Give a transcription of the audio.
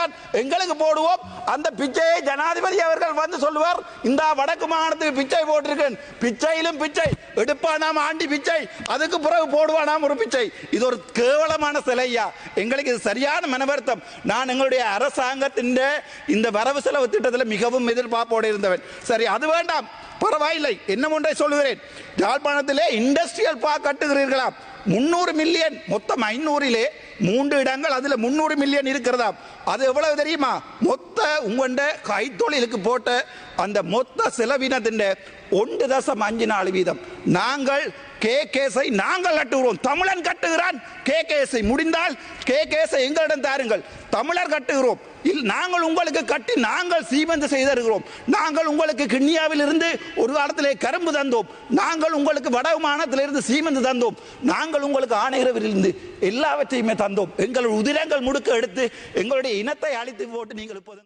தான் எங்களுக்கு போடுவோம். அந்த பிச்சையை ஜனாதிபதி அவர்கள் வந்து சொல்லுவார் இந்த வடக்கு மாகாணத்துக்கு பிச்சை போட்டிருக்கேன். பிச்சையிலும் பிச்சை. எடுப்பானாம் ஆண்டி பிச்சை. அதுக்கு பிறகு போடுவானாம் ஒரு பிச்சை. இது ஒரு கேவலமான சிலையா எங்களுக்கு இது சரியான மனவருத்தம். நான் எங்களுடைய அரசாங்கத்தின் இந்த வரவு செலவு திட்டத்தில் மிகவும் எதிர்பார்ப்போடு இருந்தவன். சரி அது வேண்டாம். பரவாயில்லை. என்ன ஒன்றை சொல்லுகிறேன். யாழ்ப்பாணத்திலே இண்டஸ்ட்ரியல் பார்க் கட்டுகிறீர்களாம் முன்னூறு மில்லியன் மொத்தம் ஐநூறிலே மூன்று இடங்கள் அதில் முந்நூறு மில்லியன் இருக்கிறதாம். அது எவ்வளவு தெரியுமா? மொத்த உங்கண்ட கைத்தொழிலுக்கு போட்ட அந்த மொத்த செலவினத்தின் ஒன்று தசம் அஞ்சு நாலு வீதம். நாங்கள் கே கேஸை நாங்கள் கட்டுகிறோம். தமிழன் கட்டுகிறான். கே கேஸை முடிந்தால் கே கேஸை எங்களிடம் தாருங்கள். தமிழர் கட்டுகிறோம். நாங்கள் உங்களுக்கு கட்டி நாங்கள் சீமந்து செய்திருக்கிறோம் நாங்கள் உங்களுக்கு கிண்ணியாவில் இருந்து ஒரு காலத்திலே கரும்பு தந்தோம். நாங்கள் உங்களுக்கு வடமானத்திலிருந்து சீமந்து தந்தோம். நாங்கள் உங்களுக்கு ஆணையரவிலிருந்து எல்லாவற்றையுமே தந்தோம். எங்கள் உதிரங்கள் முடுக்க எடுத்து எங்களுடைய இனத்தை அழித்து போட்டு நீங்கள் இப்போது